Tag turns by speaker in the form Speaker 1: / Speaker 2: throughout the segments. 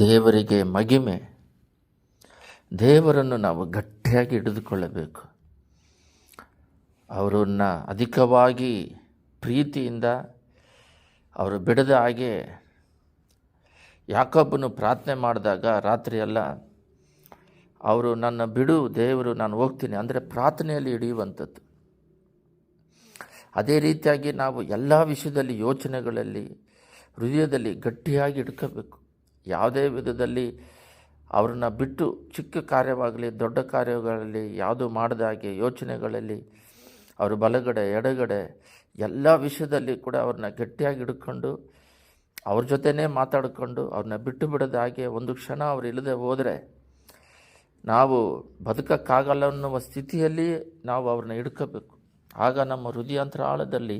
Speaker 1: ದೇವರಿಗೆ ಮಗಿಮೆ ದೇವರನ್ನು ನಾವು ಗಟ್ಟಿಯಾಗಿ ಹಿಡಿದುಕೊಳ್ಳಬೇಕು ಅವರನ್ನು ಅಧಿಕವಾಗಿ ಪ್ರೀತಿಯಿಂದ ಅವರು ಬಿಡದ ಹಾಗೆ ಯಾಕೊಬ್ಬನು ಪ್ರಾರ್ಥನೆ ಮಾಡಿದಾಗ ರಾತ್ರಿಯೆಲ್ಲ ಅವರು ನನ್ನ ಬಿಡು ದೇವರು ನಾನು ಹೋಗ್ತೀನಿ ಅಂದರೆ ಪ್ರಾರ್ಥನೆಯಲ್ಲಿ ಹಿಡಿಯುವಂಥದ್ದು ಅದೇ ರೀತಿಯಾಗಿ ನಾವು ಎಲ್ಲ ವಿಷಯದಲ್ಲಿ ಯೋಚನೆಗಳಲ್ಲಿ ಹೃದಯದಲ್ಲಿ ಗಟ್ಟಿಯಾಗಿ ಇಡ್ಕೋಬೇಕು ಯಾವುದೇ ವಿಧದಲ್ಲಿ ಅವ್ರನ್ನ ಬಿಟ್ಟು ಚಿಕ್ಕ ಕಾರ್ಯವಾಗಲಿ ದೊಡ್ಡ ಕಾರ್ಯಗಳಲ್ಲಿ ಯಾವುದು ಹಾಗೆ ಯೋಚನೆಗಳಲ್ಲಿ ಅವರು ಬಲಗಡೆ ಎಡಗಡೆ ಎಲ್ಲ ವಿಷಯದಲ್ಲಿ ಕೂಡ ಅವ್ರನ್ನ ಗಟ್ಟಿಯಾಗಿ ಹಿಡ್ಕೊಂಡು ಅವ್ರ ಜೊತೆನೇ ಮಾತಾಡಿಕೊಂಡು ಅವ್ರನ್ನ ಬಿಟ್ಟು ಬಿಡದ ಹಾಗೆ ಒಂದು ಕ್ಷಣ ಅವ್ರು ಇಲ್ಲದೆ ಹೋದರೆ ನಾವು ಬದುಕಕ್ಕಾಗಲ್ಲ ಅನ್ನುವ ಸ್ಥಿತಿಯಲ್ಲಿ ನಾವು ಅವ್ರನ್ನ ಹಿಡ್ಕೋಬೇಕು ಆಗ ನಮ್ಮ ಹೃದಯಾಂತರಾಳದಲ್ಲಿ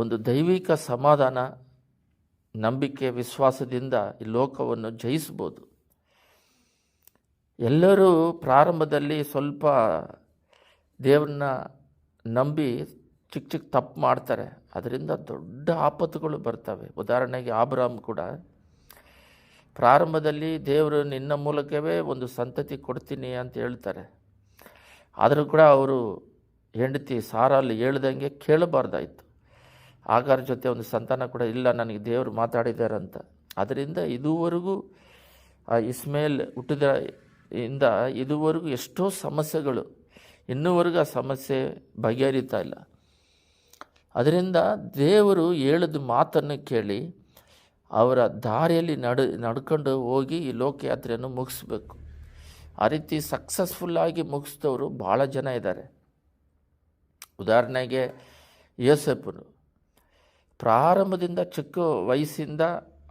Speaker 1: ಒಂದು ದೈವಿಕ ಸಮಾಧಾನ ನಂಬಿಕೆ ವಿಶ್ವಾಸದಿಂದ ಈ ಲೋಕವನ್ನು ಜಯಿಸ್ಬೋದು ಎಲ್ಲರೂ ಪ್ರಾರಂಭದಲ್ಲಿ ಸ್ವಲ್ಪ ದೇವ್ರನ್ನ ನಂಬಿ ಚಿಕ್ಕ ಚಿಕ್ಕ ತಪ್ಪು ಮಾಡ್ತಾರೆ ಅದರಿಂದ ದೊಡ್ಡ ಆಪತ್ತುಗಳು ಬರ್ತವೆ ಉದಾಹರಣೆಗೆ ಆಬ್ರಾಮ್ ಕೂಡ ಪ್ರಾರಂಭದಲ್ಲಿ ದೇವರು ನಿನ್ನ ಮೂಲಕವೇ ಒಂದು ಸಂತತಿ ಕೊಡ್ತೀನಿ ಅಂತ ಹೇಳ್ತಾರೆ ಆದರೂ ಕೂಡ ಅವರು ಹೆಂಡತಿ ಸಾರಲ್ಲಿ ಹೇಳ್ದಂಗೆ ಕೇಳಬಾರ್ದಾಯಿತು ಆಗಾರ ಜೊತೆ ಒಂದು ಸಂತಾನ ಕೂಡ ಇಲ್ಲ ನನಗೆ ದೇವರು ಅಂತ ಅದರಿಂದ ಇದುವರೆಗೂ ಆ ಇಸ್ಮೇಲ್ ಹುಟ್ಟಿದ ಇಂದ ಇದುವರೆಗೂ ಎಷ್ಟೋ ಸಮಸ್ಯೆಗಳು ಇನ್ನೂವರೆಗೂ ಆ ಸಮಸ್ಯೆ ಬಗೆಹರಿತಾ ಇಲ್ಲ ಅದರಿಂದ ದೇವರು ಹೇಳಿದ ಮಾತನ್ನು ಕೇಳಿ ಅವರ ದಾರಿಯಲ್ಲಿ ನಡು ನಡ್ಕೊಂಡು ಹೋಗಿ ಈ ಲೋಕಯಾತ್ರೆಯನ್ನು ಮುಗಿಸ್ಬೇಕು ಆ ರೀತಿ ಸಕ್ಸಸ್ಫುಲ್ಲಾಗಿ ಮುಗಿಸ್ದವರು ಭಾಳ ಜನ ಇದ್ದಾರೆ ಉದಾಹರಣೆಗೆ ಯೇಸಪ್ಪರು ಪ್ರಾರಂಭದಿಂದ ಚಿಕ್ಕ ವಯಸ್ಸಿಂದ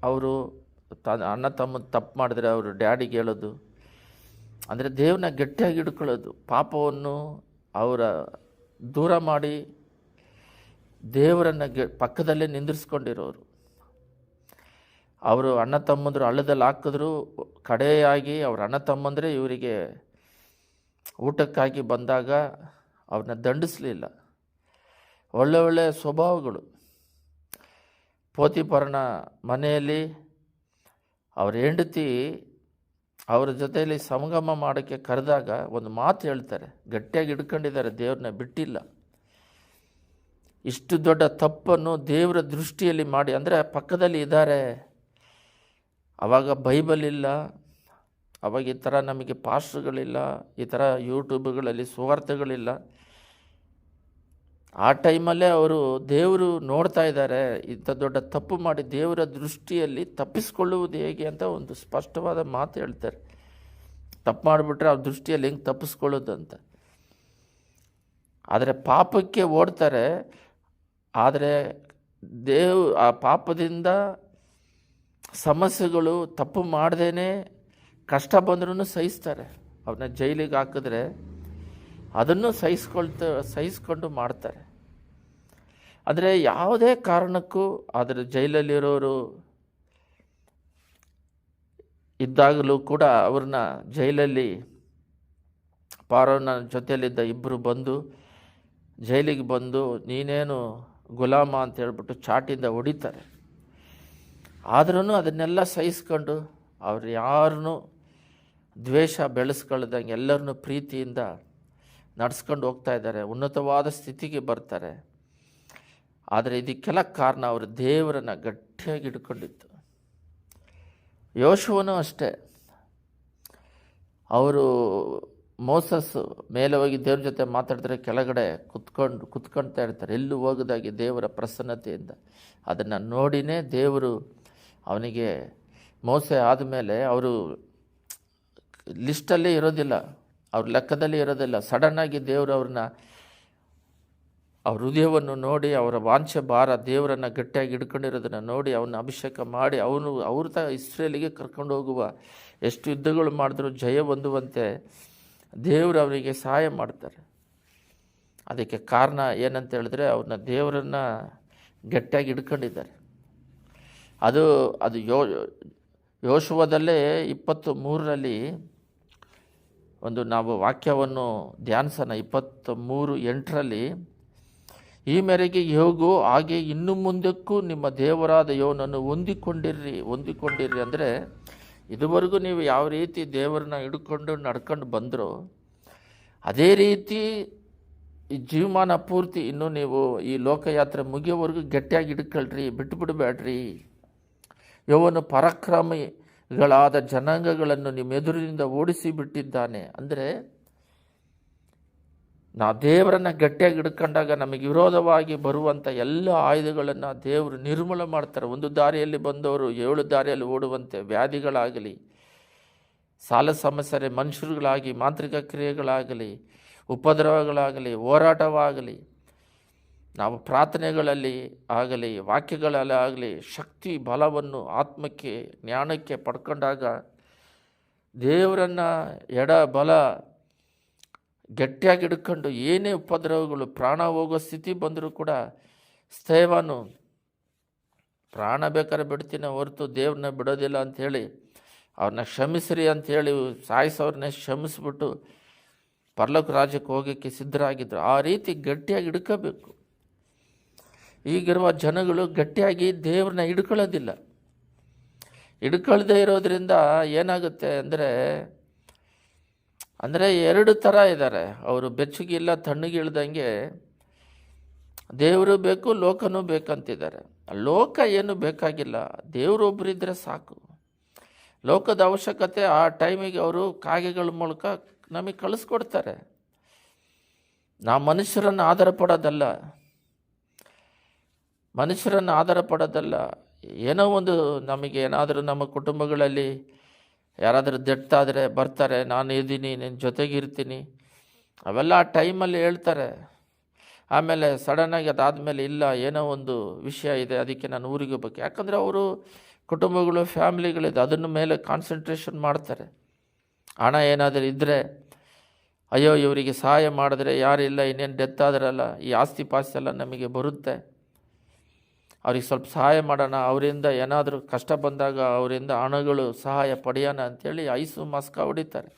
Speaker 1: ಅವರು ತ ಅಣ್ಣ ತಮ್ಮ ತಪ್ಪು ಮಾಡಿದ್ರೆ ಅವರು ಡ್ಯಾಡಿಗೆ ಹೇಳೋದು ಅಂದರೆ ದೇವ್ರನ್ನ ಗಟ್ಟಿಯಾಗಿ ಹಿಡ್ಕೊಳ್ಳೋದು ಪಾಪವನ್ನು ಅವರ ದೂರ ಮಾಡಿ ದೇವರನ್ನು ಗೆ ಪಕ್ಕದಲ್ಲೇ ನಿಂದಿರಿಸ್ಕೊಂಡಿರೋರು ಅವರು ಅಣ್ಣ ತಮ್ಮಂದರು ಹಳ್ಳದಲ್ಲಿ ಹಾಕಿದ್ರು ಕಡೆಯಾಗಿ ಅವ್ರ ಅಣ್ಣ ತಮ್ಮಂದರೆ ಇವರಿಗೆ ಊಟಕ್ಕಾಗಿ ಬಂದಾಗ ಅವ್ರನ್ನ ದಂಡಿಸಲಿಲ್ಲ ಒಳ್ಳೆ ಒಳ್ಳೆಯ ಸ್ವಭಾವಗಳು ಪೋತಿಪರನ ಮನೆಯಲ್ಲಿ ಅವರ ಹೆಂಡತಿ ಅವರ ಜೊತೆಯಲ್ಲಿ ಸಮಗಮ ಮಾಡೋಕ್ಕೆ ಕರೆದಾಗ ಒಂದು ಮಾತು ಹೇಳ್ತಾರೆ ಗಟ್ಟಿಯಾಗಿ ಹಿಡ್ಕೊಂಡಿದ್ದಾರೆ ದೇವ್ರನ್ನ ಬಿಟ್ಟಿಲ್ಲ ಇಷ್ಟು ದೊಡ್ಡ ತಪ್ಪನ್ನು ದೇವರ ದೃಷ್ಟಿಯಲ್ಲಿ ಮಾಡಿ ಅಂದರೆ ಪಕ್ಕದಲ್ಲಿ ಇದ್ದಾರೆ ಆವಾಗ ಬೈಬಲ್ ಇಲ್ಲ ಅವಾಗ ಈ ಥರ ನಮಗೆ ಪಾಸ್ಟ್ರುಗಳಿಲ್ಲ ಈ ಥರ ಯೂಟ್ಯೂಬ್ಗಳಲ್ಲಿ ಸುವಾರ್ಥಗಳಿಲ್ಲ ಆ ಟೈಮಲ್ಲೇ ಅವರು ದೇವರು ನೋಡ್ತಾ ಇದ್ದಾರೆ ಇಂಥ ದೊಡ್ಡ ತಪ್ಪು ಮಾಡಿ ದೇವರ ದೃಷ್ಟಿಯಲ್ಲಿ ತಪ್ಪಿಸ್ಕೊಳ್ಳುವುದು ಹೇಗೆ ಅಂತ ಒಂದು ಸ್ಪಷ್ಟವಾದ ಮಾತು ಹೇಳ್ತಾರೆ ತಪ್ಪು ಮಾಡಿಬಿಟ್ರೆ ಆ ದೃಷ್ಟಿಯಲ್ಲಿ ಹೆಂಗೆ ತಪ್ಪಿಸ್ಕೊಳ್ಳೋದು ಅಂತ ಆದರೆ ಪಾಪಕ್ಕೆ ಓಡ್ತಾರೆ ಆದರೆ ದೇವ್ ಆ ಪಾಪದಿಂದ ಸಮಸ್ಯೆಗಳು ತಪ್ಪು ಮಾಡ್ದೇ ಕಷ್ಟ ಬಂದ್ರೂ ಸಹಿಸ್ತಾರೆ ಅವ್ರನ್ನ ಜೈಲಿಗೆ ಹಾಕಿದ್ರೆ ಅದನ್ನು ಸಹಿಸ್ಕೊಳ್ತ ಸಹಿಸ್ಕೊಂಡು ಮಾಡ್ತಾರೆ ಆದರೆ ಯಾವುದೇ ಕಾರಣಕ್ಕೂ ಅದರ ಜೈಲಲ್ಲಿರೋರು ಇದ್ದಾಗಲೂ ಕೂಡ ಅವ್ರನ್ನ ಜೈಲಲ್ಲಿ ಪಾರೋನ ಜೊತೆಯಲ್ಲಿದ್ದ ಇಬ್ಬರು ಬಂದು ಜೈಲಿಗೆ ಬಂದು ನೀನೇನು ಗುಲಾಮ ಅಂತ ಹೇಳ್ಬಿಟ್ಟು ಚಾಟಿಂದ ಹೊಡಿತಾರೆ ಆದ್ರೂ ಅದನ್ನೆಲ್ಲ ಸಹಿಸ್ಕೊಂಡು ಅವ್ರು ಯಾರನ್ನೂ ದ್ವೇಷ ಬೆಳೆಸ್ಕೊಳ್ದಂಗೆ ಎಲ್ಲರನ್ನೂ ಪ್ರೀತಿಯಿಂದ ನಡೆಸ್ಕೊಂಡು ಹೋಗ್ತಾ ಇದ್ದಾರೆ ಉನ್ನತವಾದ ಸ್ಥಿತಿಗೆ ಬರ್ತಾರೆ ಆದರೆ ಇದಕ್ಕೆಲ್ಲ ಕಾರಣ ಅವರು ದೇವರನ್ನು ಗಟ್ಟಿಯಾಗಿ ಹಿಡ್ಕೊಂಡಿತ್ತು ಯೋಶುವನು ಅಷ್ಟೇ ಅವರು ಮೋಸಸ್ ಮೇಲೆ ಹೋಗಿ ದೇವ್ರ ಜೊತೆ ಮಾತಾಡಿದ್ರೆ ಕೆಳಗಡೆ ಕುತ್ಕೊಂಡು ಕುತ್ಕೊಳ್ತಾ ಇರ್ತಾರೆ ಎಲ್ಲೂ ಹೋಗದಾಗಿ ದೇವರ ಪ್ರಸನ್ನತೆಯಿಂದ ಅದನ್ನು ನೋಡಿನೇ ದೇವರು ಅವನಿಗೆ ಮೋಸ ಆದಮೇಲೆ ಅವರು ಲಿಸ್ಟಲ್ಲೇ ಇರೋದಿಲ್ಲ ಅವ್ರ ಲೆಕ್ಕದಲ್ಲಿ ಇರೋದಿಲ್ಲ ಸಡನ್ನಾಗಿ ದೇವರು ಅವ್ರನ್ನ ಅವ್ರ ಹೃದಯವನ್ನು ನೋಡಿ ಅವರ ವಾಂಛೆ ಭಾರ ದೇವರನ್ನು ಗಟ್ಟಿಯಾಗಿ ಹಿಡ್ಕೊಂಡಿರೋದನ್ನು ನೋಡಿ ಅವನ ಅಭಿಷೇಕ ಮಾಡಿ ಅವನು ಅವ್ರ ತ ಇಸ್ರೇಲಿಗೆ ಕರ್ಕೊಂಡು ಹೋಗುವ ಎಷ್ಟು ಯುದ್ಧಗಳು ಮಾಡಿದ್ರೂ ಜಯ ಹೊಂದುವಂತೆ ದೇವರು ಅವರಿಗೆ ಸಹಾಯ ಮಾಡ್ತಾರೆ ಅದಕ್ಕೆ ಕಾರಣ ಏನಂತ ಹೇಳಿದ್ರೆ ಅವ್ರನ್ನ ದೇವರನ್ನು ಗಟ್ಟಿಯಾಗಿ ಹಿಡ್ಕೊಂಡಿದ್ದಾರೆ ಅದು ಅದು ಯೋ ಯೋಶುವದಲ್ಲೇ ಇಪ್ಪತ್ತು ಮೂರರಲ್ಲಿ ಒಂದು ನಾವು ವಾಕ್ಯವನ್ನು ಧ್ಯಾನಿಸೋಣ ಇಪ್ಪತ್ತ ಮೂರು ಎಂಟರಲ್ಲಿ ಈ ಮೇರೆಗೆ ಯೋಗು ಹಾಗೆ ಇನ್ನು ಮುಂದಕ್ಕೂ ನಿಮ್ಮ ದೇವರಾದ ಯೋನನ್ನು ಹೊಂದಿಕೊಂಡಿರ್ರಿ ಹೊಂದಿಕೊಂಡಿರ್ರಿ ಅಂದರೆ ಇದುವರೆಗೂ ನೀವು ಯಾವ ರೀತಿ ದೇವರನ್ನ ಹಿಡ್ಕೊಂಡು ನಡ್ಕೊಂಡು ಬಂದರೂ ಅದೇ ರೀತಿ ಈ ಜೀವಮಾನ ಪೂರ್ತಿ ಇನ್ನೂ ನೀವು ಈ ಲೋಕಯಾತ್ರೆ ಮುಗಿಯೋವರೆಗೂ ಗಟ್ಟಿಯಾಗಿ ಹಿಡ್ಕೊಳ್ರಿ ಬಿಟ್ಟು ಬಿಡಬೇಡ್ರಿ ಯೋವನು ಪರಾಕ್ರಮಿ ಗಳಾದ ಜನಾಂಗಗಳನ್ನು ನಿಮ್ಮೆದುರಿನಿಂದ ಓಡಿಸಿ ಬಿಟ್ಟಿದ್ದಾನೆ ಅಂದರೆ ನಾ ದೇವರನ್ನು ಗಟ್ಟಿಯಾಗಿ ಹಿಡ್ಕೊಂಡಾಗ ನಮಗೆ ವಿರೋಧವಾಗಿ ಬರುವಂಥ ಎಲ್ಲ ಆಯುಧಗಳನ್ನು ದೇವರು ನಿರ್ಮೂಲ ಮಾಡ್ತಾರೆ ಒಂದು ದಾರಿಯಲ್ಲಿ ಬಂದವರು ಏಳು ದಾರಿಯಲ್ಲಿ ಓಡುವಂತೆ ವ್ಯಾಧಿಗಳಾಗಲಿ ಸಾಲ ಸಮಸ್ಯೆ ಮನುಷ್ಯರುಗಳಾಗಿ ಮಾಂತ್ರಿಕ ಕ್ರಿಯೆಗಳಾಗಲಿ ಉಪದ್ರವಗಳಾಗಲಿ ಹೋರಾಟವಾಗಲಿ ನಾವು ಪ್ರಾರ್ಥನೆಗಳಲ್ಲಿ ಆಗಲಿ ವಾಕ್ಯಗಳಲ್ಲಿ ಆಗಲಿ ಶಕ್ತಿ ಬಲವನ್ನು ಆತ್ಮಕ್ಕೆ ಜ್ಞಾನಕ್ಕೆ ಪಡ್ಕೊಂಡಾಗ ದೇವರನ್ನು ಎಡ ಬಲ ಗಟ್ಟಿಯಾಗಿ ಹಿಡ್ಕೊಂಡು ಏನೇ ಉಪದ್ರವಗಳು ಪ್ರಾಣ ಹೋಗೋ ಸ್ಥಿತಿ ಬಂದರೂ ಕೂಡ ಸ್ಥೈವನು ಪ್ರಾಣ ಬೇಕಾದ್ರೆ ಬಿಡ್ತೀನಿ ಹೊರತು ದೇವ್ರನ್ನ ಬಿಡೋದಿಲ್ಲ ಅಂಥೇಳಿ ಅವ್ರನ್ನ ಕ್ಷಮಿಸ್ರಿ ಅಂಥೇಳಿ ಸಾಯಿಸೋರನ್ನ ಕ್ಷಮಿಸ್ಬಿಟ್ಟು ಪರ್ಲಕ್ ರಾಜ್ಯಕ್ಕೆ ಹೋಗೋಕ್ಕೆ ಸಿದ್ಧರಾಗಿದ್ದರು ಆ ರೀತಿ ಗಟ್ಟಿಯಾಗಿ ಹಿಡ್ಕೋಬೇಕು ಈಗಿರುವ ಜನಗಳು ಗಟ್ಟಿಯಾಗಿ ದೇವ್ರನ್ನ ಹಿಡ್ಕೊಳ್ಳೋದಿಲ್ಲ ಹಿಡ್ಕೊಳ್ದೇ ಇರೋದರಿಂದ ಏನಾಗುತ್ತೆ ಅಂದರೆ ಅಂದರೆ ಎರಡು ಥರ ಇದ್ದಾರೆ ಅವರು ಬೆಚ್ಚಗಿಲ್ಲ ತಣ್ಣಗಿಳ್ದಂಗೆ ದೇವರು ಬೇಕು ಲೋಕನೂ ಬೇಕಂತಿದ್ದಾರೆ ಲೋಕ ಏನು ಬೇಕಾಗಿಲ್ಲ ದೇವರೊಬ್ಬರಿದ್ದರೆ ಸಾಕು ಲೋಕದ ಅವಶ್ಯಕತೆ ಆ ಟೈಮಿಗೆ ಅವರು ಕಾಗೆಗಳ ಮೂಲಕ ನಮಗೆ ಕಳಿಸ್ಕೊಡ್ತಾರೆ ನಾ ಮನುಷ್ಯರನ್ನು ಆಧಾರ ಪಡೋದಲ್ಲ ಮನುಷ್ಯರನ್ನು ಆಧಾರ ಪಡೋದಲ್ಲ ಏನೋ ಒಂದು ನಮಗೆ ಏನಾದರೂ ನಮ್ಮ ಕುಟುಂಬಗಳಲ್ಲಿ ಯಾರಾದರೂ ದಟ್ಟಾದರೆ ಬರ್ತಾರೆ ನಾನು ಇದ್ದೀನಿ ನಿನ್ನ ಜೊತೆಗಿರ್ತೀನಿ ಅವೆಲ್ಲ ಆ ಟೈಮಲ್ಲಿ ಹೇಳ್ತಾರೆ ಆಮೇಲೆ ಸಡನ್ನಾಗಿ ಅದಾದಮೇಲೆ ಇಲ್ಲ ಏನೋ ಒಂದು ವಿಷಯ ಇದೆ ಅದಕ್ಕೆ ನಾನು ಊರಿಗೆ ಹೋಗ್ಬೇಕು ಯಾಕಂದರೆ ಅವರು ಕುಟುಂಬಗಳು ಫ್ಯಾಮಿಲಿಗಳಿದೆ ಅದನ್ನ ಮೇಲೆ ಕಾನ್ಸಂಟ್ರೇಷನ್ ಮಾಡ್ತಾರೆ ಹಣ ಏನಾದರೂ ಇದ್ದರೆ ಅಯ್ಯೋ ಇವರಿಗೆ ಸಹಾಯ ಮಾಡಿದ್ರೆ ಯಾರಿಲ್ಲ ಇನ್ನೇನು ಡೆತ್ ಆದ್ರಲ್ಲ ಈ ಆಸ್ತಿ ಪಾಸ್ತಿ ಎಲ್ಲ ನಮಗೆ ಬರುತ್ತೆ ಅವ್ರಿಗೆ ಸ್ವಲ್ಪ ಸಹಾಯ ಮಾಡೋಣ ಅವರಿಂದ ಏನಾದರೂ ಕಷ್ಟ ಬಂದಾಗ ಅವರಿಂದ ಹಣಗಳು ಸಹಾಯ ಪಡೆಯೋಣ ಅಂಥೇಳಿ ಐಸು ಮಸ್ಕ ಹೊಡಿತಾರೆ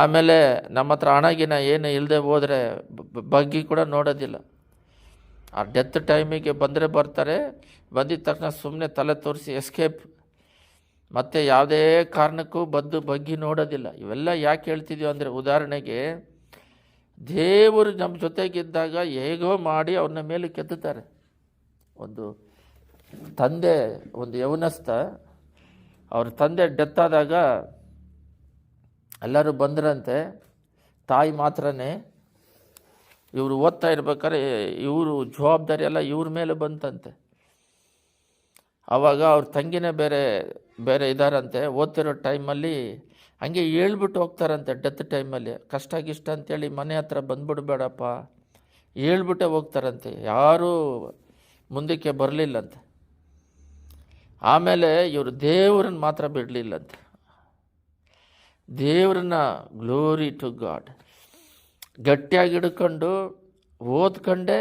Speaker 1: ಆಮೇಲೆ ನಮ್ಮ ಹತ್ರ ಹಣಗಿನ ಏನು ಇಲ್ಲದೆ ಹೋದರೆ ಬಗ್ಗಿ ಕೂಡ ನೋಡೋದಿಲ್ಲ ಆ ಡೆತ್ ಟೈಮಿಗೆ ಬಂದರೆ ಬರ್ತಾರೆ ಬಂದಿದ ತಕ್ಷಣ ಸುಮ್ಮನೆ ತಲೆ ತೋರಿಸಿ ಎಸ್ಕೇಪ್ ಮತ್ತು ಯಾವುದೇ ಕಾರಣಕ್ಕೂ ಬದ್ದು ಬಗ್ಗಿ ನೋಡೋದಿಲ್ಲ ಇವೆಲ್ಲ ಯಾಕೆ ಹೇಳ್ತಿದ್ದೀವಿ ಅಂದರೆ ಉದಾಹರಣೆಗೆ ದೇವರು ನಮ್ಮ ಜೊತೆಗಿದ್ದಾಗ ಹೇಗೋ ಮಾಡಿ ಅವ್ರನ್ನ ಮೇಲೆ ಕೆದ್ದುತ್ತಾರೆ ಒಂದು ತಂದೆ ಒಂದು ಯೌನಸ್ಥ ಅವ್ರ ತಂದೆ ಡೆತ್ ಆದಾಗ ಎಲ್ಲರೂ ಬಂದ್ರಂತೆ ತಾಯಿ ಮಾತ್ರನೇ ಇವರು ಓದ್ತಾ ಇರ್ಬೇಕಾದ್ರೆ ಇವರು ಜವಾಬ್ದಾರಿ ಎಲ್ಲ ಇವ್ರ ಮೇಲೆ ಬಂತಂತೆ ಆವಾಗ ಅವ್ರ ತಂಗಿನೇ ಬೇರೆ ಬೇರೆ ಇದ್ದಾರಂತೆ ಓದ್ತಿರೋ ಟೈಮಲ್ಲಿ ಹಂಗೆ ಹೇಳ್ಬಿಟ್ಟು ಹೋಗ್ತಾರಂತೆ ಡೆತ್ ಟೈಮಲ್ಲಿ ಕಷ್ಟ ಗಿಷ್ಟ ಅಂತೇಳಿ ಮನೆ ಹತ್ರ ಬಂದ್ಬಿಡ್ಬೇಡಪ್ಪ ಹೇಳ್ಬಿಟ್ಟೆ ಹೋಗ್ತಾರಂತೆ ಯಾರೂ ಮುಂದಕ್ಕೆ ಬರಲಿಲ್ಲಂತೆ ಆಮೇಲೆ ಇವರು ದೇವ್ರನ್ನ ಮಾತ್ರ ಬಿಡಲಿಲ್ಲಂತೆ ದೇವ್ರನ್ನ ಗ್ಲೋರಿ ಟು ಗಾಡ್ ಗಟ್ಟಿಯಾಗಿ ಹಿಡ್ಕೊಂಡು ಓದ್ಕೊಂಡೇ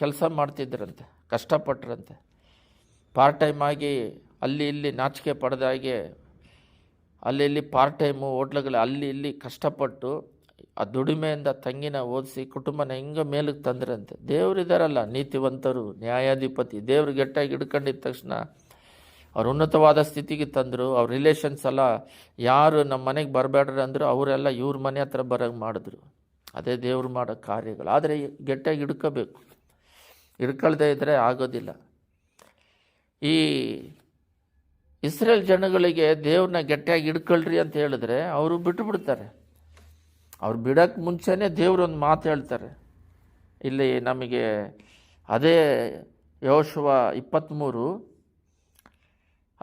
Speaker 1: ಕೆಲಸ ಮಾಡ್ತಿದ್ರಂತೆ ಕಷ್ಟಪಟ್ರಂತೆ ಪಾರ್ಟ್ ಟೈಮ್ ಆಗಿ ಅಲ್ಲಿ ಇಲ್ಲಿ ನಾಚಿಕೆ ಪಡೆದಾಗೆ ಅಲ್ಲಿ ಇಲ್ಲಿ ಪಾರ್ಟ್ ಟೈಮು ಹೋಟ್ಲುಗಳು ಅಲ್ಲಿ ಇಲ್ಲಿ ಕಷ್ಟಪಟ್ಟು ಆ ದುಡಿಮೆಯಿಂದ ತಂಗಿನ ಓದಿಸಿ ಕುಟುಂಬನ ಹೆಂಗ ಮೇಲಕ್ಕೆ ತಂದ್ರಂತೆ ದೇವರಿದ್ದಾರಲ್ಲ ನೀತಿವಂತರು ನ್ಯಾಯಾಧಿಪತಿ ದೇವ್ರು ಗೆಟ್ಟಾಗಿ ಹಿಡ್ಕೊಂಡಿದ್ದ ತಕ್ಷಣ ಅವ್ರು ಉನ್ನತವಾದ ಸ್ಥಿತಿಗೆ ತಂದರು ಅವ್ರ ರಿಲೇಷನ್ಸ್ ಎಲ್ಲ ಯಾರು ನಮ್ಮ ಮನೆಗೆ ಬರಬೇಡ್ರಿ ಅಂದರು ಅವರೆಲ್ಲ ಇವ್ರ ಮನೆ ಹತ್ರ ಬರೋಂಗೆ ಮಾಡಿದ್ರು ಅದೇ ದೇವ್ರು ಮಾಡೋ ಕಾರ್ಯಗಳು ಆದರೆ ಗೆಟ್ಟಾಗಿ ಹಿಡ್ಕೋಬೇಕು ಹಿಡ್ಕೊಳ್ದೇ ಇದ್ದರೆ ಆಗೋದಿಲ್ಲ ಈ ಇಸ್ರೇಲ್ ಜನಗಳಿಗೆ ದೇವ್ರನ್ನ ಗಟ್ಟಿಯಾಗಿ ಇಡ್ಕೊಳ್ರಿ ಅಂತ ಹೇಳಿದ್ರೆ ಅವರು ಬಿಟ್ಟು ಬಿಡ್ತಾರೆ ಅವ್ರು ಬಿಡೋಕ್ಕೆ ಮುಂಚೆನೇ ದೇವ್ರೊಂದು ಮಾತು ಹೇಳ್ತಾರೆ ಇಲ್ಲಿ ನಮಗೆ ಅದೇ ಯೋಶವ ಇಪ್ಪತ್ತ್ಮೂರು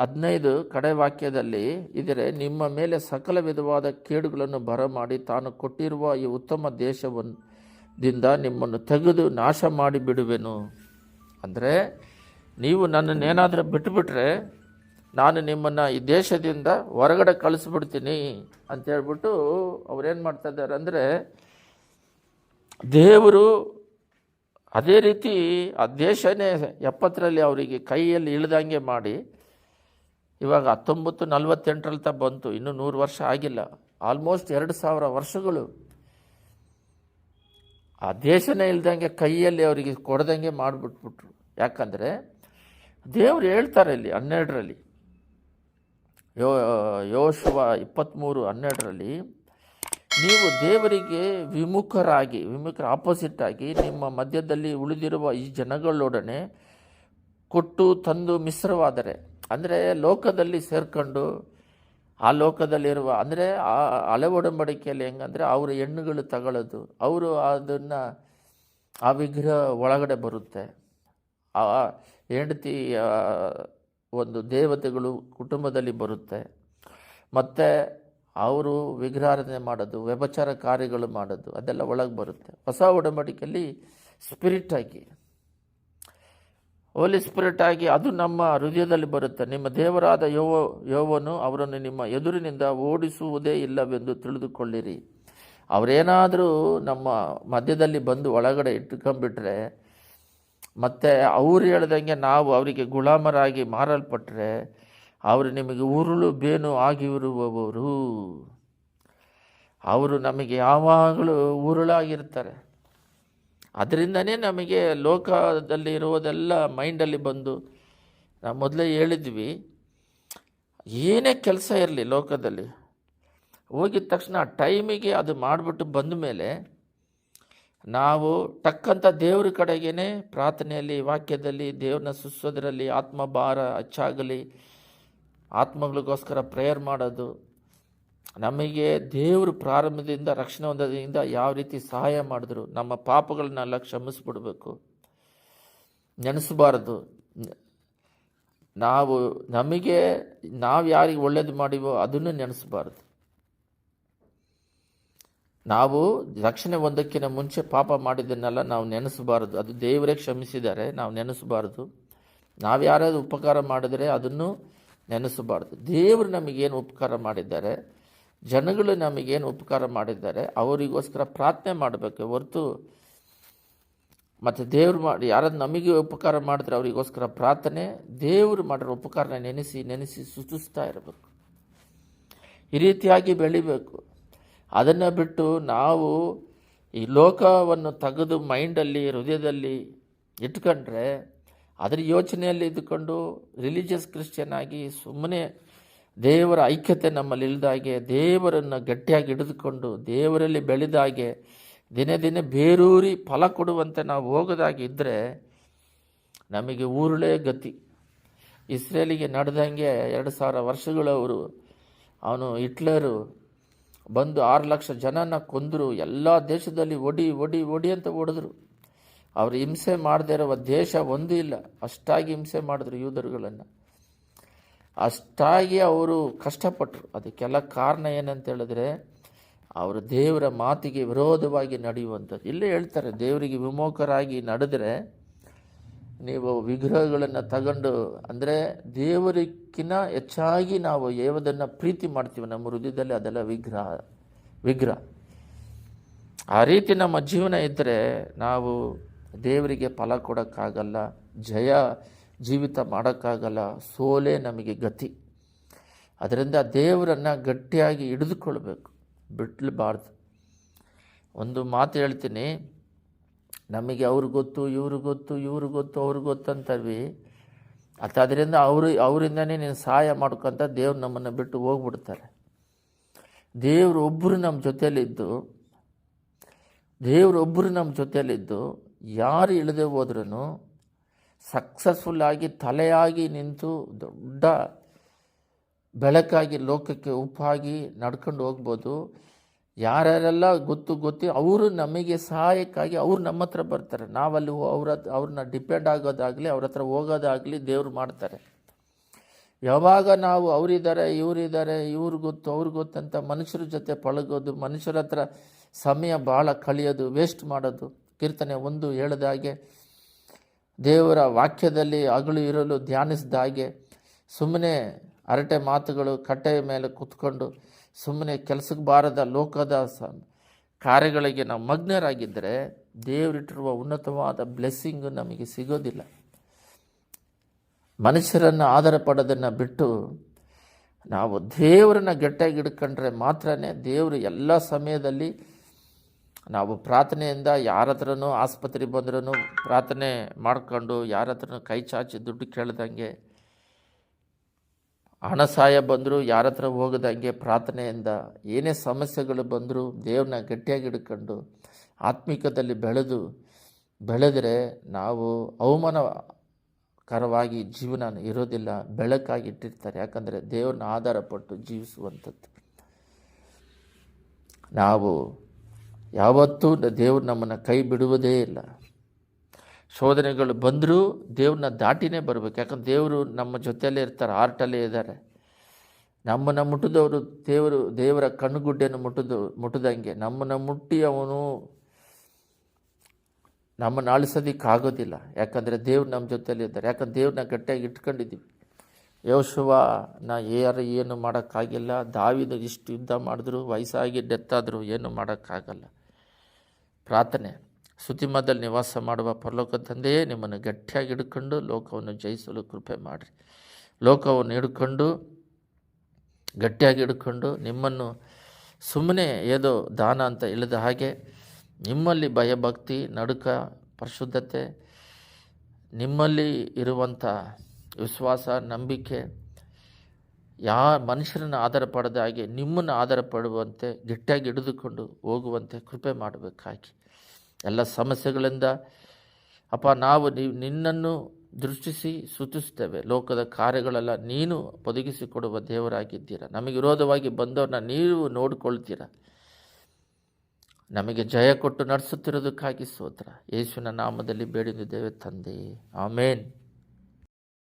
Speaker 1: ಹದಿನೈದು ಕಡೆ ವಾಕ್ಯದಲ್ಲಿ ಇದರೆ ನಿಮ್ಮ ಮೇಲೆ ಸಕಲ ವಿಧವಾದ ಕೇಡುಗಳನ್ನು ಬರಮಾಡಿ ತಾನು ಕೊಟ್ಟಿರುವ ಈ ಉತ್ತಮ ದೇಶವನ್ನು ದಿಂದ ನಿಮ್ಮನ್ನು ತೆಗೆದು ನಾಶ ಮಾಡಿ ಬಿಡುವೆನು ಅಂದರೆ ನೀವು ಏನಾದರೂ ಬಿಟ್ಟುಬಿಟ್ರೆ ನಾನು ನಿಮ್ಮನ್ನು ಈ ದೇಶದಿಂದ ಹೊರಗಡೆ ಕಳಿಸ್ಬಿಡ್ತೀನಿ ಅಂತೇಳ್ಬಿಟ್ಟು ಅವ್ರೇನು ಮಾಡ್ತಾ ಇದ್ದಾರೆ ಅಂದರೆ ದೇವರು ಅದೇ ರೀತಿ ಆ ದೇಶನೇ ಎಪ್ಪತ್ತರಲ್ಲಿ ಅವರಿಗೆ ಕೈಯಲ್ಲಿ ಇಳ್ದಂಗೆ ಮಾಡಿ ಇವಾಗ ಹತ್ತೊಂಬತ್ತು ನಲ್ವತ್ತೆಂಟರಲ್ಲಿ ತ ಬಂತು ಇನ್ನೂ ನೂರು ವರ್ಷ ಆಗಿಲ್ಲ ಆಲ್ಮೋಸ್ಟ್ ಎರಡು ಸಾವಿರ ವರ್ಷಗಳು ಆ ದೇಶನೇ ಇಲ್ದಂಗೆ ಕೈಯಲ್ಲಿ ಅವರಿಗೆ ಕೊಡ್ದಂಗೆ ಮಾಡಿಬಿಟ್ಬಿಟ್ರು ಯಾಕಂದರೆ ದೇವ್ರು ಹೇಳ್ತಾರೆ ಇಲ್ಲಿ ಹನ್ನೆರಡರಲ್ಲಿ ಯೋ ಯೋಶುವ ಇಪ್ಪತ್ತ್ಮೂರು ಹನ್ನೆರಡರಲ್ಲಿ ನೀವು ದೇವರಿಗೆ ವಿಮುಖರಾಗಿ ವಿಮುಖರ ಆಗಿ ನಿಮ್ಮ ಮಧ್ಯದಲ್ಲಿ ಉಳಿದಿರುವ ಈ ಜನಗಳೊಡನೆ ಕೊಟ್ಟು ತಂದು ಮಿಶ್ರವಾದರೆ ಅಂದರೆ ಲೋಕದಲ್ಲಿ ಸೇರ್ಕೊಂಡು ಆ ಲೋಕದಲ್ಲಿರುವ ಅಂದರೆ ಆ ಅಲೆ ಒಡಂಬಡಿಕೆಯಲ್ಲಿ ಹೆಂಗಂದರೆ ಅವರ ಹೆಣ್ಣುಗಳು ತಗೊಳ್ಳೋದು ಅವರು ಅದನ್ನು ಆ ವಿಗ್ರಹ ಒಳಗಡೆ ಬರುತ್ತೆ ಆ ಹೆಂಡತಿ ಒಂದು ದೇವತೆಗಳು ಕುಟುಂಬದಲ್ಲಿ ಬರುತ್ತೆ ಮತ್ತು ಅವರು ವಿಗ್ರಹಾರಾಧನೆ ಮಾಡೋದು ವ್ಯಭಚಾರ ಕಾರ್ಯಗಳು ಮಾಡೋದು ಅದೆಲ್ಲ ಒಳಗೆ ಬರುತ್ತೆ ಹೊಸ ಒಡಂಬಡಿಕೆಯಲ್ಲಿ ಸ್ಪಿರಿಟ್ ಆಗಿ ಹೋಲಿ ಸ್ಪಿರಿಟ್ ಆಗಿ ಅದು ನಮ್ಮ ಹೃದಯದಲ್ಲಿ ಬರುತ್ತೆ ನಿಮ್ಮ ದೇವರಾದ ಯೋವ ಯೋವನು ಅವರನ್ನು ನಿಮ್ಮ ಎದುರಿನಿಂದ ಓಡಿಸುವುದೇ ಇಲ್ಲವೆಂದು ತಿಳಿದುಕೊಳ್ಳಿರಿ ಅವರೇನಾದರೂ ನಮ್ಮ ಮಧ್ಯದಲ್ಲಿ ಬಂದು ಒಳಗಡೆ ಇಟ್ಕೊಂಡ್ಬಿಟ್ರೆ ಮತ್ತು ಅವ್ರು ಹೇಳ್ದಂಗೆ ನಾವು ಅವರಿಗೆ ಗುಲಾಮರಾಗಿ ಮಾರಲ್ಪಟ್ಟರೆ ಅವರು ನಿಮಗೆ ಉರುಳು ಬೇನು ಆಗಿರುವವರು ಅವರು ನಮಗೆ ಯಾವಾಗಲೂ ಉರುಳಾಗಿರ್ತಾರೆ ಅದರಿಂದನೇ ನಮಗೆ ಲೋಕದಲ್ಲಿ ಇರುವುದೆಲ್ಲ ಮೈಂಡಲ್ಲಿ ಬಂದು ನಾವು ಮೊದಲೇ ಹೇಳಿದ್ವಿ ಏನೇ ಕೆಲಸ ಇರಲಿ ಲೋಕದಲ್ಲಿ ಹೋಗಿದ ತಕ್ಷಣ ಟೈಮಿಗೆ ಅದು ಮಾಡಿಬಿಟ್ಟು ಬಂದ ಮೇಲೆ ನಾವು ತಕ್ಕಂಥ ದೇವ್ರ ಕಡೆಗೇ ಪ್ರಾರ್ಥನೆಯಲ್ಲಿ ವಾಕ್ಯದಲ್ಲಿ ದೇವ್ರನ್ನ ಸುಸೋದ್ರಲ್ಲಿ ಆತ್ಮ ಭಾರ ಹೆಚ್ಚಾಗಲಿ ಆತ್ಮಗಳಿಗೋಸ್ಕರ ಪ್ರೇಯರ್ ಮಾಡೋದು ನಮಗೆ ದೇವರು ಪ್ರಾರಂಭದಿಂದ ರಕ್ಷಣೆ ಹೊಂದೋದ್ರಿಂದ ಯಾವ ರೀತಿ ಸಹಾಯ ಮಾಡಿದ್ರು ನಮ್ಮ ಪಾಪಗಳನ್ನೆಲ್ಲ ಕ್ಷಮಿಸ್ಬಿಡ್ಬೇಕು ನೆನೆಸಬಾರ್ದು ನಾವು ನಮಗೆ ನಾವು ಯಾರಿಗೆ ಒಳ್ಳೇದು ಮಾಡಿವೋ ಅದನ್ನು ನೆನೆಸಬಾರ್ದು ನಾವು ರಕ್ಷಣೆ ಒಂದಕ್ಕಿಂತ ಮುಂಚೆ ಪಾಪ ಮಾಡಿದ್ದನ್ನೆಲ್ಲ ನಾವು ನೆನೆಸಬಾರದು ಅದು ದೇವರೇ ಕ್ಷಮಿಸಿದರೆ ನಾವು ನೆನೆಸಬಾರದು ನಾವು ಯಾರಾದರೂ ಉಪಕಾರ ಮಾಡಿದರೆ ಅದನ್ನು ನೆನೆಸಬಾರ್ದು ದೇವರು ನಮಗೇನು ಉಪಕಾರ ಮಾಡಿದ್ದಾರೆ ಜನಗಳು ನಮಗೇನು ಉಪಕಾರ ಮಾಡಿದ್ದಾರೆ ಅವರಿಗೋಸ್ಕರ ಪ್ರಾರ್ಥನೆ ಮಾಡಬೇಕು ಹೊರತು ಮತ್ತು ದೇವರು ಮಾಡಿ ಯಾರಾದ್ರು ನಮಗೆ ಉಪಕಾರ ಮಾಡಿದ್ರೆ ಅವರಿಗೋಸ್ಕರ ಪ್ರಾರ್ಥನೆ ದೇವರು ಮಾಡಿರೋ ಉಪಕಾರನ ನೆನೆಸಿ ನೆನೆಸಿ ಸುತಿಸ್ತಾ ಇರಬೇಕು ಈ ರೀತಿಯಾಗಿ ಬೆಳಿಬೇಕು ಅದನ್ನು ಬಿಟ್ಟು ನಾವು ಈ ಲೋಕವನ್ನು ತೆಗೆದು ಮೈಂಡಲ್ಲಿ ಹೃದಯದಲ್ಲಿ ಇಟ್ಕೊಂಡ್ರೆ ಅದರ ಯೋಚನೆಯಲ್ಲಿ ಇದ್ದುಕೊಂಡು ರಿಲಿಜಿಯಸ್ ಕ್ರಿಶ್ಚಿಯನ್ ಆಗಿ ಸುಮ್ಮನೆ ದೇವರ ಐಕ್ಯತೆ ನಮ್ಮಲ್ಲಿ ಇಲ್ದಾಗೆ ದೇವರನ್ನು ಗಟ್ಟಿಯಾಗಿ ಹಿಡಿದುಕೊಂಡು ದೇವರಲ್ಲಿ ಬೆಳೆದಾಗೆ ದಿನೇ ದಿನೇ ಬೇರೂರಿ ಫಲ ಕೊಡುವಂತೆ ನಾವು ಇದ್ದರೆ ನಮಗೆ ಊರುಳೇ ಗತಿ ಇಸ್ರೇಲಿಗೆ ನಡೆದಂಗೆ ಎರಡು ಸಾವಿರ ವರ್ಷಗಳವರು ಅವನು ಹಿಟ್ಲರು ಬಂದು ಆರು ಲಕ್ಷ ಜನನ ಕೊಂದರು ಎಲ್ಲ ದೇಶದಲ್ಲಿ ಒಡಿ ಒಡಿ ಒಡಿ ಅಂತ ಹೊಡೆದ್ರು ಅವರು ಹಿಂಸೆ ಮಾಡದೇ ಇರುವ ದೇಶ ಒಂದೂ ಇಲ್ಲ ಅಷ್ಟಾಗಿ ಹಿಂಸೆ ಮಾಡಿದ್ರು ಯೂದರುಗಳನ್ನು ಅಷ್ಟಾಗಿ ಅವರು ಕಷ್ಟಪಟ್ಟರು ಅದಕ್ಕೆಲ್ಲ ಕಾರಣ ಏನಂತ ಹೇಳಿದ್ರೆ ಅವರು ದೇವರ ಮಾತಿಗೆ ವಿರೋಧವಾಗಿ ನಡೆಯುವಂಥದ್ದು ಇಲ್ಲೇ ಹೇಳ್ತಾರೆ ದೇವರಿಗೆ ವಿಮುಖರಾಗಿ ನಡೆದರೆ ನೀವು ವಿಗ್ರಹಗಳನ್ನು ತಗೊಂಡು ಅಂದರೆ ದೇವರಿಕ್ಕಿನ ಹೆಚ್ಚಾಗಿ ನಾವು ಯಾವುದನ್ನು ಪ್ರೀತಿ ಮಾಡ್ತೀವಿ ನಮ್ಮ ಹೃದಯದಲ್ಲಿ ಅದೆಲ್ಲ ವಿಗ್ರಹ ವಿಗ್ರಹ ಆ ರೀತಿ ನಮ್ಮ ಜೀವನ ಇದ್ದರೆ ನಾವು ದೇವರಿಗೆ ಫಲ ಕೊಡೋಕ್ಕಾಗಲ್ಲ ಜಯ ಜೀವಿತ ಮಾಡೋಕ್ಕಾಗಲ್ಲ ಸೋಲೆ ನಮಗೆ ಗತಿ ಅದರಿಂದ ದೇವರನ್ನು ಗಟ್ಟಿಯಾಗಿ ಹಿಡಿದುಕೊಳ್ಬೇಕು ಬಿಟ್ಲಬಾರ್ದು ಒಂದು ಮಾತು ಹೇಳ್ತೀನಿ ನಮಗೆ ಅವ್ರಿಗೆ ಗೊತ್ತು ಇವ್ರಿಗೆ ಗೊತ್ತು ಇವ್ರಿಗೆ ಗೊತ್ತು ಅವ್ರಿಗೆ ಗೊತ್ತಂತವಿ ಮತ್ತು ಅದರಿಂದ ಅವರು ಅವರಿಂದನೇ ನೀನು ಸಹಾಯ ಮಾಡ್ಕೊಂತ ದೇವ್ರು ನಮ್ಮನ್ನು ಬಿಟ್ಟು ಹೋಗ್ಬಿಡ್ತಾರೆ ಒಬ್ಬರು ನಮ್ಮ ದೇವ್ರು ಒಬ್ಬರು ನಮ್ಮ ಜೊತೆಯಲ್ಲಿದ್ದು ಯಾರು ಇಳ್ದೇ ಹೋದ್ರೂ ಸಕ್ಸಸ್ಫುಲ್ಲಾಗಿ ತಲೆಯಾಗಿ ನಿಂತು ದೊಡ್ಡ ಬೆಳಕಾಗಿ ಲೋಕಕ್ಕೆ ಉಪ್ಪಾಗಿ ನಡ್ಕೊಂಡು ಹೋಗ್ಬೋದು ಯಾರ್ಯಾರೆಲ್ಲ ಗೊತ್ತು ಗೊತ್ತಿ ಅವರು ನಮಗೆ ಸಹಾಯಕ್ಕಾಗಿ ಅವ್ರು ನಮ್ಮ ಹತ್ರ ಬರ್ತಾರೆ ನಾವಲ್ಲಿ ಅವ್ರ ಅವ್ರನ್ನ ಡಿಪೆಂಡ್ ಆಗೋದಾಗಲಿ ಅವ್ರ ಹತ್ರ ಹೋಗೋದಾಗಲಿ ದೇವ್ರು ಮಾಡ್ತಾರೆ ಯಾವಾಗ ನಾವು ಅವರಿದ್ದಾರೆ ಇವರಿದ್ದಾರೆ ಇವ್ರಿಗೆ ಗೊತ್ತು ಗೊತ್ತು ಗೊತ್ತಂತ ಮನುಷ್ಯರ ಜೊತೆ ಪಳಗೋದು ಮನುಷ್ಯರ ಹತ್ರ ಸಮಯ ಭಾಳ ಕಳೆಯೋದು ವೇಸ್ಟ್ ಮಾಡೋದು ಕೀರ್ತನೆ ಒಂದು ಹೇಳಿದ ಹಾಗೆ ದೇವರ ವಾಕ್ಯದಲ್ಲಿ ಅಗಳು ಇರಲು ಧ್ಯಾನಿಸಿದ ಸುಮ್ಮನೆ ಅರಟೆ ಮಾತುಗಳು ಕಟ್ಟೆಯ ಮೇಲೆ ಕುತ್ಕೊಂಡು ಸುಮ್ಮನೆ ಕೆಲಸಕ್ಕೆ ಬಾರದ ಲೋಕದ ಕಾರ್ಯಗಳಿಗೆ ನಾವು ಮಗ್ನರಾಗಿದ್ದರೆ ದೇವರಿಟ್ಟಿರುವ ಉನ್ನತವಾದ ಬ್ಲೆಸ್ಸಿಂಗು ನಮಗೆ ಸಿಗೋದಿಲ್ಲ ಮನುಷ್ಯರನ್ನು ಆಧಾರ ಪಡೋದನ್ನು ಬಿಟ್ಟು ನಾವು ದೇವರನ್ನು ಗಟ್ಟಿಯಾಗಿ ಹಿಡ್ಕೊಂಡ್ರೆ ಮಾತ್ರ ದೇವರು ಎಲ್ಲ ಸಮಯದಲ್ಲಿ ನಾವು ಪ್ರಾರ್ಥನೆಯಿಂದ ಯಾರ ಹತ್ರನೂ ಆಸ್ಪತ್ರೆಗೆ ಬಂದ್ರೂ ಪ್ರಾರ್ಥನೆ ಮಾಡಿಕೊಂಡು ಯಾರ ಹತ್ರನೂ ಕೈ ಚಾಚಿ ದುಡ್ಡು ಕೇಳ್ದಂಗೆ ಹಣ ಸಹಾಯ ಬಂದರೂ ಯಾರ ಹತ್ರ ಹೋಗದಂಗೆ ಪ್ರಾರ್ಥನೆಯಿಂದ ಏನೇ ಸಮಸ್ಯೆಗಳು ಬಂದರೂ ದೇವ್ರನ್ನ ಗಟ್ಟಿಯಾಗಿ ಹಿಡ್ಕೊಂಡು ಆತ್ಮಿಕದಲ್ಲಿ ಬೆಳೆದು ಬೆಳೆದರೆ ನಾವು ಅವಮಾನಕರವಾಗಿ ಜೀವನ ಇರೋದಿಲ್ಲ ಬೆಳಕಾಗಿ ಇಟ್ಟಿರ್ತಾರೆ ಯಾಕಂದರೆ ದೇವ್ರನ್ನ ಆಧಾರ ಪಟ್ಟು ಜೀವಿಸುವಂಥದ್ದು ನಾವು ಯಾವತ್ತೂ ದೇವ್ರು ನಮ್ಮನ್ನು ಕೈ ಬಿಡುವುದೇ ಇಲ್ಲ ಶೋಧನೆಗಳು ಬಂದರೂ ದೇವ್ರನ್ನ ದಾಟಿನೇ ಬರಬೇಕು ಯಾಕಂದ್ರೆ ದೇವರು ನಮ್ಮ ಜೊತೆಯಲ್ಲೇ ಇರ್ತಾರೆ ಆರ್ಟಲ್ಲೇ ಇದ್ದಾರೆ ನಮ್ಮನ್ನು ಮುಟ್ಟಿದವರು ದೇವರು ದೇವರ ಕಣ್ಣುಗುಡ್ಡೆಯನ್ನು ಮುಟ್ಟಿದು ಮುಟ್ಟದಂಗೆ ನಮ್ಮನ್ನು ಮುಟ್ಟಿ ಅವನು ನಮ್ಮನ್ನು ಆಗೋದಿಲ್ಲ ಯಾಕಂದರೆ ದೇವ್ರು ನಮ್ಮ ಜೊತೆಯಲ್ಲಿ ಇದ್ದಾರೆ ಯಾಕಂದ್ರೆ ದೇವ್ರನ್ನ ಗಟ್ಟಿಯಾಗಿ ಇಟ್ಕೊಂಡಿದ್ದೀವಿ ಯೋಶುವ ನಾ ಯಾರು ಏನು ಮಾಡೋಕ್ಕಾಗಿಲ್ಲ ದಾವಿದ ಇಷ್ಟು ಯುದ್ಧ ಮಾಡಿದ್ರು ವಯಸ್ಸಾಗಿ ಡೆತ್ ಆದರೂ ಏನು ಮಾಡೋಕ್ಕಾಗಲ್ಲ ಪ್ರಾರ್ಥನೆ ಸುದ್ದಿಮದಲ್ಲಿ ನಿವಾಸ ಮಾಡುವ ಪರಲೋಕ ತಂದೆಯೇ ನಿಮ್ಮನ್ನು ಗಟ್ಟಿಯಾಗಿ ಹಿಡ್ಕೊಂಡು ಲೋಕವನ್ನು ಜಯಿಸಲು ಕೃಪೆ ಮಾಡಿರಿ ಲೋಕವನ್ನು ಹಿಡ್ಕೊಂಡು ಗಟ್ಟಿಯಾಗಿ ಹಿಡ್ಕೊಂಡು ನಿಮ್ಮನ್ನು ಸುಮ್ಮನೆ ಏದೋ ದಾನ ಅಂತ ಇಳಿದ ಹಾಗೆ ನಿಮ್ಮಲ್ಲಿ ಭಯಭಕ್ತಿ ನಡುಕ ಪರಿಶುದ್ಧತೆ ನಿಮ್ಮಲ್ಲಿ ಇರುವಂಥ ವಿಶ್ವಾಸ ನಂಬಿಕೆ ಯಾ ಮನುಷ್ಯರನ್ನು ಆಧಾರ ಪಡೆದ ಹಾಗೆ ನಿಮ್ಮನ್ನು ಆಧಾರ ಪಡುವಂತೆ ಗಟ್ಟಿಯಾಗಿ ಹಿಡಿದುಕೊಂಡು ಹೋಗುವಂತೆ ಕೃಪೆ ಮಾಡಬೇಕಾಗಿ ಎಲ್ಲ ಸಮಸ್ಯೆಗಳಿಂದ ಅಪ್ಪ ನಾವು ನಿನ್ನನ್ನು ದೃಷ್ಟಿಸಿ ಸುತಿಸ್ತೇವೆ ಲೋಕದ ಕಾರ್ಯಗಳೆಲ್ಲ ನೀನು ಒದಗಿಸಿಕೊಡುವ ದೇವರಾಗಿದ್ದೀರ ನಮಗೆ ವಿರೋಧವಾಗಿ ಬಂದವ್ರನ್ನ ನೀವು ನೋಡಿಕೊಳ್ತೀರ ನಮಗೆ ಜಯ ಕೊಟ್ಟು ನಡೆಸುತ್ತಿರೋದಕ್ಕಾಗಿ ಸೋತ್ರ ಯೇಸುವಿನ ನಾಮದಲ್ಲಿ ಬೇಡಿದ ದೇವೆ ತಂದೆ ಆಮೇನ್